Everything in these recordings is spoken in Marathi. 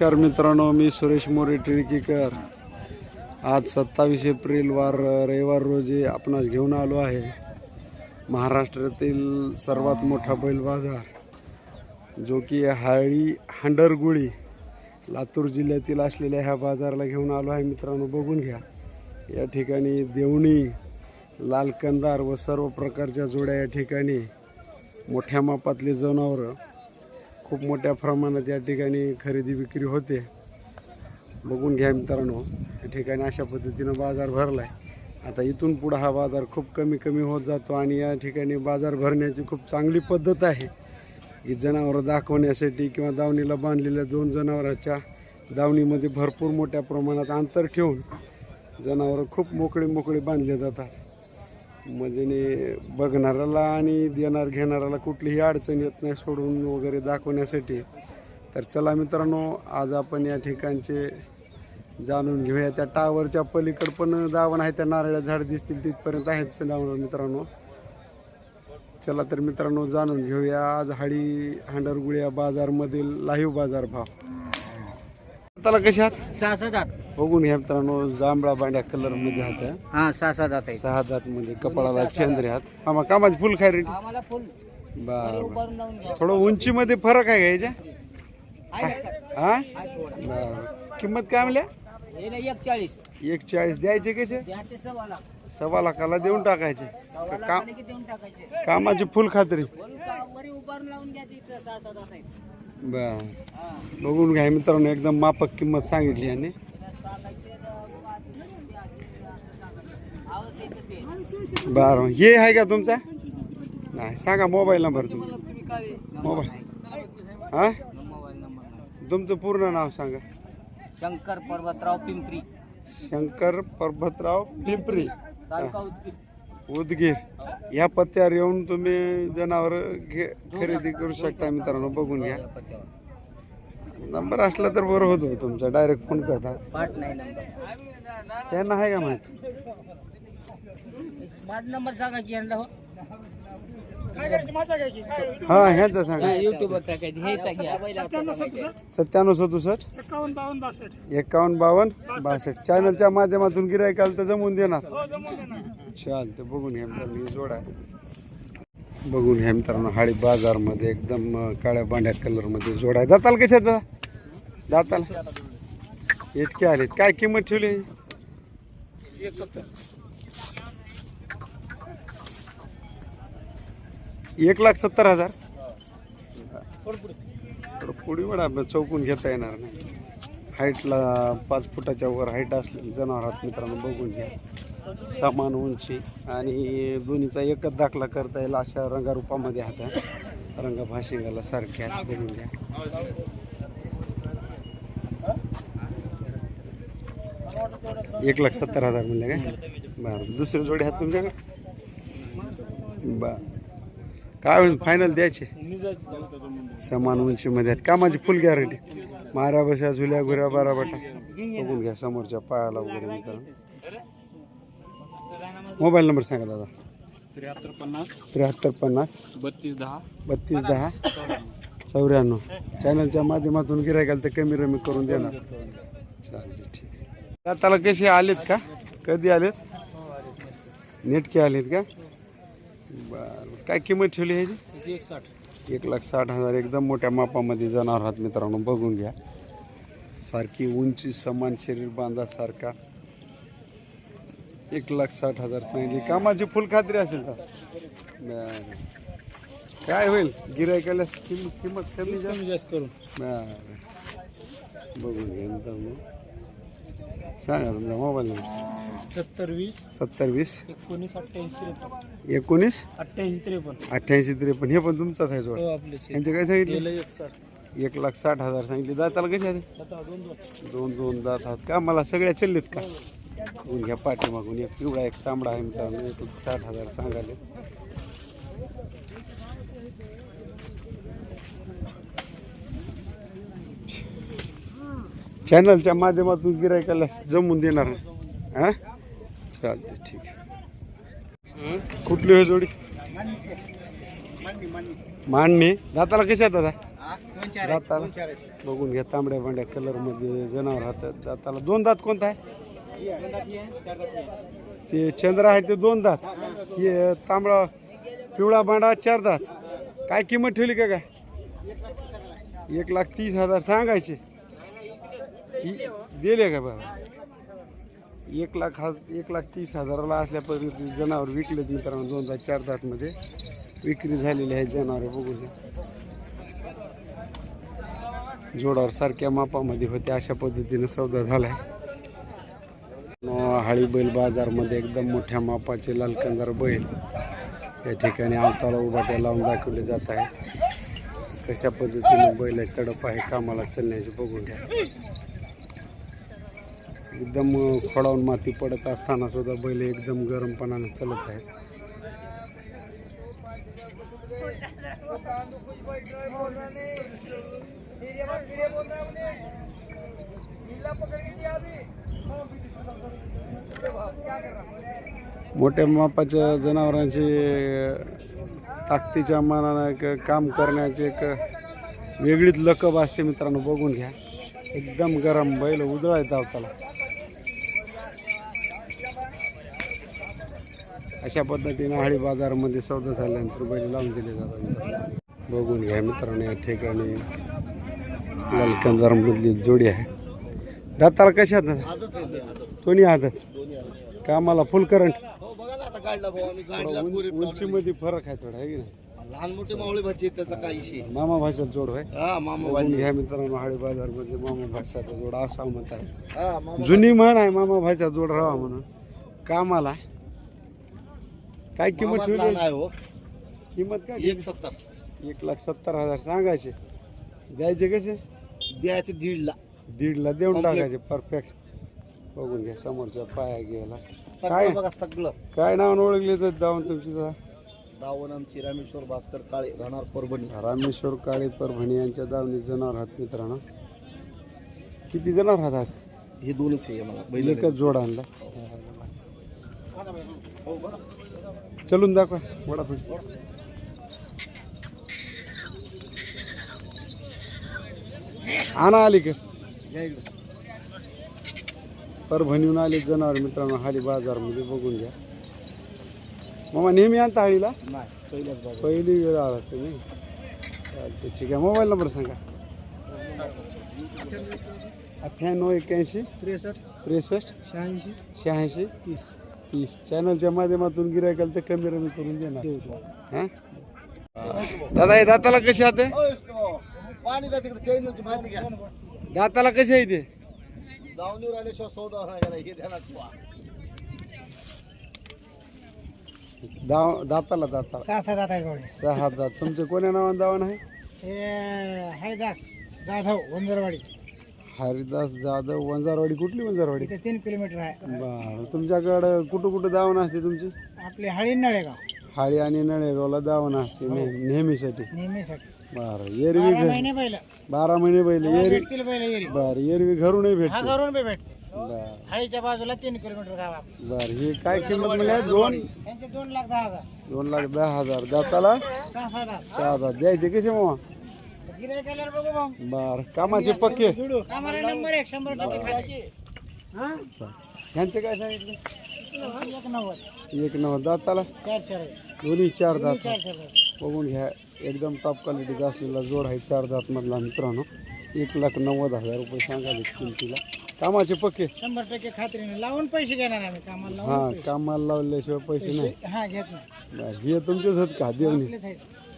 नमस्कार मित्रांनो मी सुरेश मोरे टिळकीकर. आज सत्तावीस एप्रिल वार रविवार रोजी आपणास घेऊन आलो आहे महाराष्ट्रातील सर्वात मोठा बैल बाजार जो की हाळी हांडरगुळी लातूर जिल्ह्यातील असलेल्या ह्या बाजाराला घेऊन आलो आहे. मित्रांनो बघून घ्या. या ठिकाणी देवणी लाल कंदार व सर्व प्रकारच्या जोड्या या ठिकाणी मोठ्या मापातली जनावरं खूप मोठ्या प्रमाणात या ठिकाणी खरेदी विक्री होते. बघून घ्या मित्रांनो या ठिकाणी अशा पद्धतीनं बाजार भरला आहे आता इथून पुढं हा बाजार खूप कमी कमी होत जातो आणि या ठिकाणी बाजार भरण्याची खूप चांगली पद्धत आहे. की जनावरं दाखवण्यासाठी किंवा दावणीला बांधलेल्या दोन जनावरांच्या दावणीमध्ये भरपूर मोठ्या प्रमाणात अंतर ठेवून जनावरं खूप मोकळे मोकळे बांधले जातात. म्हणजे बघणाऱ्याला आणि देणार घेणाऱ्याला कुठलीही अडचण येत नाही सोडून वगैरे दाखवण्यासाठी. तर चला मित्रांनो आज आपण या ठिकाणचे जाणून घेऊया. त्या टावरच्या पलीकडं पण दावण आहे त्या नारळ्या झाड दिसतील तिथपर्यंत आहेत सदावर मित्रांनो. चला तर मित्रांनो जाणून घेऊया. आज हाडी हांडरगुळ्या बाजारमधील लाईव्ह बाजार भाव त्याला कशा आहात सहा सहा दात बघून घ्या मित्रांनो जांभळा बांड्या कलरमध्ये हात हा सहा सहा दात आहेत. सहा दात मध्ये कपाळाला चंद्र हात. आम्हा कामाची फुल खाय आम्हाला फुल. बर थोडं उंचीमध्ये फरक आहे का याच्या? हा. बरं. किंमत काय म्हणल्या? एक चाळीस एक चाळीस द्यायचे कसे? द्याचे सव्वा लाख. सव्वा लाखाला देऊन टाकायचे. सव्वा लाख का- आले की देऊन टाकायचे? कामाची फुल खात्री. वरी उभारून लावून घ्यायचे इथं सहा सहा दात आहेत. बर. बघून घ्या मित्रांनो एकदम मापक किंमत सांगितली ते. बरं हे आहे का तुमचा नाही सांगा मोबाईल नंबर तुमचा मोबाईल हा मोबाईल नंबर नाही. तुमचं पूर्ण नाव सांगा शंकर पर्वतराव पिंपरी शंकर पर्वतराव पिंपरी तालुका उदगीर. या पत्त्यावर येऊन तुम्ही जनावर घे खरेदी करू शकता मित्रांनो बघून घ्या. नंबर असला तर बरं होतो तुमचा डायरेक्ट फोन करतात. पाठ नाही नंबर. त्यांना आहे का माहिती? माझा नंबर सांगा की यांना हो. हा ह्यांचा सांगा. युट्यूबवर टाकायचे हे घ्या सत्त्याण्णव सदुसष्ट? एकावन्न बावन्न बासष्ट. चॅनलच्या माध्यमातून गिरायकाल तर जमून देणार. चालतं बघून घ्या मित्रांनो जोडा. बघून घ्या मित्रांनो हाळी बाजारमध्ये एकदम काळ्या बांड्या कलरमध्ये जोडा. जाताल दाताल कशा दादा? दाताल? इतके आलेत. काय किंमत ठेवली? एक लाख सत्तर हजार? थोडं पुढे वडा चौकून घेता येणार नाही. हाईटला पाच फुटाच्या वर हाईट असलेली जनावरात मित्रांनो बघून घ्या. समान उंची आणि दोन्हीचा एकच दाखला करता येईल अशा रंगारूपामध्ये हात रंगा भाशिंगाला सारख्या आहेत बघून घ्या. एक लाख सत्तर हजार म्हणले काय? बरं दुसरे जोडे आहेत तुमच्याकडे बर. काय होईल? फायनल द्यायचे. समान उंचीमध्ये आहेत. कामाची फुल गॅरंटी मारा बसा झुल्या घुऱ्या बारा बटा. बघून घ्या समोरच्या पायाला वगैरे मित्रांनो. मोबाईल नंबर सांगा दादा. त्र्याहत्तर पन्नास. त्र्याहत्तर पन्नास. बत्तीस दहा. बत्तीस दहा. चौऱ्याण्णव. चॅनलच्या माध्यमातून गिरायकाल तर कमी रमी करून देणार. चालते ठीक आहे. दाताला कसे आलेत का? कधी आलेत? नेटके आलेत का? बरं. काय किंमत ठेवली ह्याची? एक साठ एक लाख साठ हजार. एकदम मोठ्या मापामध्ये जनावर आहात मित्रांनो. बघून घ्या. सारखी उंची समान शरीर बांधासारखा. एक लाख साठ हजार सांगितली. कामाची फुल खात्री असेल का? बरं. काय होईल? गिरायकाला किंमत किंमत कमी जास्त? जास्त करून. बरं. बघून घ्या मित्रांनो सांगा तुमचा मोबाईल नंबर. सत्तर वीस. सत्तर वीस. एकोणीस अठ्ठ्याऐंशी त्रेपन्न. एकोणीस? अठ्ठ्याऐंशी त्रेपन्न. अठ्ठ्याऐंशी त्रेपन्न. हे पण तुमचाच आहे जोड हो आपले. यांचे काय सांगितले? एक साठ एक लाख साठ हजार सांगितले. दाताला कसे आले आता दोन दोन. दोन दोन दात आहेत का? मला सगळ्या चललेत का? बघून घ्या पाठीमागून एक पिवळा एक तांबडा आहे मित्रांनो. एक साठ हजार सांगाले चॅनलच्या माध्यमातून गिरायकाला जमून देणार. हा? चालते ठीक आहे. कुठली हो जोडी? मांडणी दाताला कशा दादा दाताला? बघून घ्या तांबड्या बांड्या कलरमध्ये जनावर राहतात. दाताला दोन दात कोणता आहे? ते चंद्र आहे ते दोन दात. हे तांबडा पिवळा बांडा चार दात. काय किंमत ठेवली का काय? एक लाख तीस हजार सांगायचे. दिले का बाबा एक लाख हा एक लाख तीस हजाराला असल्या पद्धतीने जनावर विकलेत मित्रांनो दोन दात चार दातमध्ये विक्री झालेली आहे जनावर बघू द्या जोडावर सारख्या मापामध्ये होते अशा पद्धतीनं सौदा झाला आहे हाळी बैल बाजारमध्ये एकदम मोठ्या मापाचे लालकंदार बैल या ठिकाणी आवताला उभाट्या लावून दाखवले जात आहे. कशा पद्धतीने बैल आहे, तडप आहे कामाला चालण्याचे बघून घ्या. एकदम खोडावून माती पडत असताना सुद्धा बैल एकदम गरमपणाने चालत आहे मोठ्या मापाच्या जनावरांची ताकदीच्या मानानं एक काम करण्याची एक वेगळीच लकब असते मित्रांनो बघून घ्या. एकदम गरम बैल उजळायत धावताला. अशा पद्धतीने हाळी बाजारामध्ये सौदा झाल्यानंतर बैल लावून दिले जातात बघून घ्या मित्रांनो या ठिकाणी लालकंदारमधली जोडी आहे. दाताला कशा हातात दोन्ही हातात कामाला फुल करंट काढला भाऊ आम्ही काढला उंचीमध्ये फरक आहे थोडा आहे की नाही? लहान मोठे मावळे भाजी आहेत, त्याचा काही विषय मामा भाषेत जोड आहे हा मामा बघून घ्या मित्रांनो हाळी बाजारमध्ये मामा भाषाचा जोड असा मत आहे हा मामा जुनी म्हण आहे मामा भाषा जोड राहा म्हणून. कामाला. काय किंमत मामाच लहान ठेवली आहे हो. किंमत काय एक सत्तर. एक लाख सत्तर हजार सांगायचे. द्यायचे कसे? द्यायचे दीडला. दीडला देऊन Complete. टाकायचे परफेक्ट बघून घ्या समोरच्या पाया गेला. काय? सगळं बघा सगळं. काय नाव ओळखले तर जाऊन तुमची जरा? दावण आमची रामेश्वर भास्कर काळे राहणार परभणी. रामेश्वर काळे परभणी यांच्या दावणी जनावर आहात मित्रांनो. किती जनावर आहात आज? हे दोनच आहे मला बैल एकच जोड आणला. चलून दाखवा वडापीठ आणा आली का परभणीहून आले जनावर मित्रांनो हाली बाजारमध्ये बघून घ्या. मामा नेहमी आणता हाळीला? पहिली वेळ आला तुम्ही चालते ठीक आहे. मोबाईल नंबर सांगा. अठ्ठ्याण्णव एक्क्याऐंशी त्रेसष्ट त्रेसष्ट शहाऐंशी शहाऐंशी तीस. तीस. चॅनलच्या माध्यमातून गिरायकाल तर कमी रमी करून देणार. हा? दादा हे दाताला कशी माहिती घ्या. दाताला कशी आहे ते दावणीवर आल्याशिवाय सौदा नाही गेला हे ध्यानात ठेवा. दाव दाताला दाताला सहा आठ आहे सहा दात तुमचे कोण्या नावाने दावा आहे? हे हरिदास जाधव वंदरवाडी हरिदास जाधव वंजारवाडी. कुठली वंजारवाडी? इथे तीन किलोमीटर आहे. बरं. तुमच्याकडं कुठं कुठं दावण असते तुमची? आपली हळी नळेगाव. हाळी आणि नळेगावला दावण असते ने- नेहमीसाठी. नेहमीसाठी. बरं एरवी बारा महिने बैल. बारा महिने बैल एरवी भेटतील बरं एरवी घरूनही हा भेटते घरून बी भेटते बरं. हळीच्या बाजूला तीन किलोमीटर गाव. बरं हे काय किंमत म्हणजे दोन दोन? लाख दहा हजार. दोन लाख दहा हजार. दाताला? सहा सात आठ सहा हजार. द्यायचे कसे मग गिराय केल्यावर बघू भाऊ. बर कामाचे पक्के? नंबर एक शंभर टक्के हा? ह्यांचे काय सांगितलं? एक नव्वद. एक नऊ दाताला? चार चार दोन्ही चार दात. चार चार बघून घ्या. एकदम टॉप क्वालिटीचा असलेला जोड आहे चार दात मधला मित्रांनो. एक लाख नव्वद हजार रुपये सांगाले किमतीला. कामाचे पक्के? शंभर टक्के खात्रीने लावून पैसे घेणार आम्ही. कामाला लावून हा कामाला लावल्याशिवाय पैसे नाही. हा घेत नाही. बरं, हे तुमचेच आहेत का? देवणी आपलेच आहेत.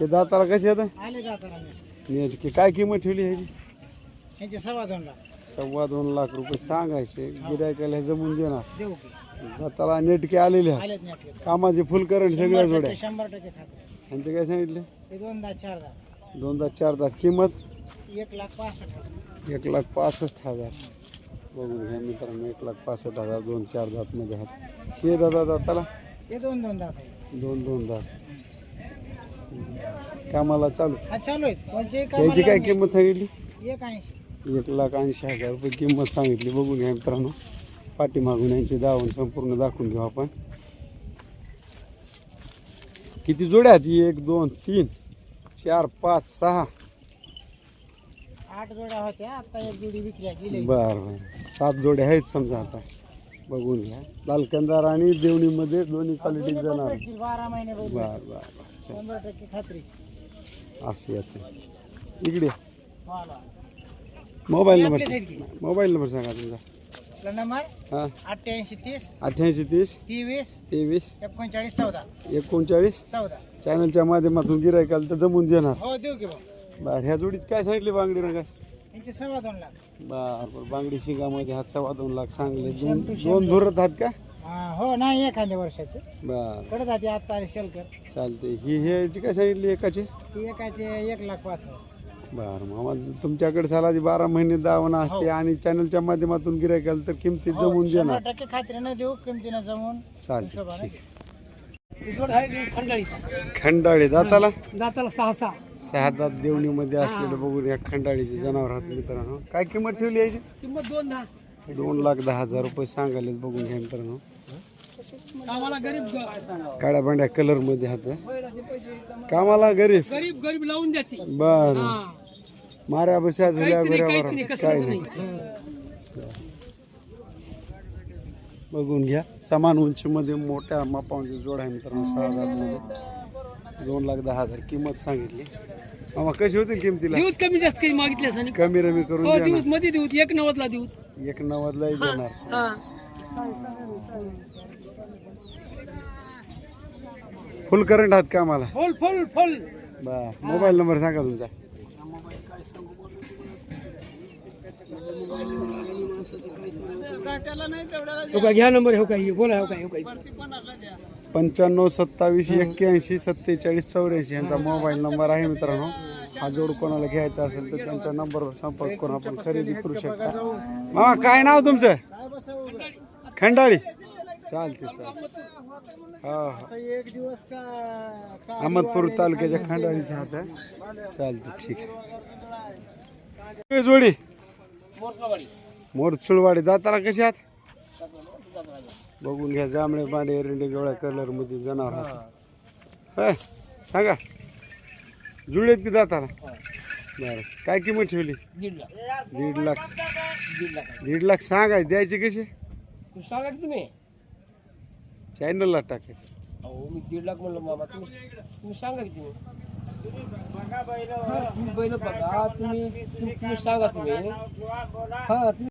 हे दाताला कसे आहेत? आले जातात आम्ही याची की काय किंमत ठेवली ह्याची यांचे सव्वा दोन लाख. सव्वा दोन लाख रुपये सांगायचे. गिरायकाला जमून देणार. देऊ की. दाताला नेटके आलेले आहेत. आलेत नाही कामाचे फुल करंट सगळ्या शंभर जोड्या. टक्के शंभर टक्के खात्री. ह्यांचे काय सांगितले? हे दोन दहा चार दहा दोनदा चार दात किंमत? एक लाख पासष्ट हजार. एक लाख पासष्ट हजार. बघून घ्या मित्रांनो एक लाख पासष्ट हजार दोन चार दातमध्ये आहात हे दादा दाताला? हे दोन दोन दात आहे दोन दोन दात. कामाला चालू. हा चालू आहेत. कोणचे याची काय किंमत सांगितली? एक ऐंशी. एक लाख ऐंशी हजार रुपये किंमत सांगितली. बघून घ्या मित्रांनो. पाठीमागून यांची दावण संपूर्ण दाखवून घेऊ आपण. किती जोड्या आहेत? एक दोन तीन चार पाच सहा. आठ जोड्या होत्या आता एक जोडी विकल्या गेली. बर बर. सात जोडे आहेत समजा आता. बघून घ्या. लालकंदार आणि देवणीमध्ये दोन्ही क्वालिटी जाणार. भेटतील बारा महिने बर बर शंभर टक्के खात्री. असं येते इकडे मोबाईल नंबर आपलेच आहेत की? मोबाईल नंबर सांगा तुमचा. आपला नंबर हां. अठ्ठ्याऐंशी तीस अठ्ठ्याऐंशी तीस तेवीस तेवीस एकोणचाळीस चौदा. एकोणचाळीस चौदा. चॅनलच्या माध्यमातून गिरायकाला तर जमून देणार. हो देऊ की भाऊ. बर ह्या जोडीत काय सांगितले बांगडी रंगास यांचे सव्वा दोन लाख. बर बर बांगडी शिंगामध्ये हात सव्वा दोन लाख सांगले. दोन दोन धुरत आहात का? हा, हो नाही एखाद्या वर्षाचे. बर. कडे जाते आता शेलकर. चालते ही ह्याची काय सांगितली एकाची? ती एकाचे एक लाख पाच हजार. बर मामा तुमच्याकडे सालाची बारा महिने दावणं असते आणि चॅनलच्या माध्यमातून गिरायकाला तर किमती जमून शंभर देणार टक्के खात्रीनं देऊ किमतीनं जमून. ठीक खंडाळीचा? खंडाळी दाताला दाताला सहा सहा सहा दात देवणीमध्ये असलेलं बघून या खंडाळीचे जनावर आहात मित्रांनो. काय किंमत ठेवली याची? किंमत दोन दहा. दोन लाख दहा हजार रुपये सांगायला बघून घ्या मित्रांनो. गरीब काळ्या भांड्या कलरमध्ये हात कामाला गरीब. गरीब गरीब लावून द्यायची. बर. माऱ्या बस्या झुल्या नाही, काय नाही. बघून घ्या. समान उंचीमध्ये मोठ्या मापामध्ये जोड आहे मित्रांनो सहा हजार दोन लाख दहा हजार किंमत सांगितली. मामा कशी होतील किमतीला? देऊत कमी जास्त काही मागितल्यास आणि? कमी रमी करून हो द्या देऊत मध्ये देऊत एक नव्वदला देऊत. ना एक नव्वदलाही देणार. हा. फुल करंट आहात का आम्हाला फुल फुल फुल बर मोबाईल नंबर सांगा तुमचा हो का घ्या नंबर हो काय बोला हो काय हो काय पंच्याण्णव सत्तावीस एक्क्याऐंशी सत्तेचाळीस चौऱ्याऐंशी यांचा मोबाईल नंबर आहे मित्रांनो. हा जोड कोणाला घ्यायचा असेल तर त्यांच्या नंबरवर संपर्क करून आपण खरेदी करू शकता. मामा काय नाव तुमचं? खंडाळी. चालते चालते हा हा. एक दिवस का का अहमदपूर तालुक्याच्या खंडाळीचा हात आहे. चालते ठीक आहे. जोडी. मोरचुळवाडी. दाताला कशी आहात? बघून घ्या जांभळे बांडे एरंडे कलरमध्ये जनावर सांगा. जुळेत की दाताला बरं. काय किंमत ठेवली? दीड लाख. दीड लाख. सांगाय द्यायचे कसे? तू सांगा तुम्ही. चॅनलला टाकायचे. दीड लाख म्हणलं मामा. तुम्ही सांगा की तुम्ही. हा, तुम्ही बैल बघा तुम्ही तुम्ही तुम्ही सांगा तुम्ही. हा तुम्ही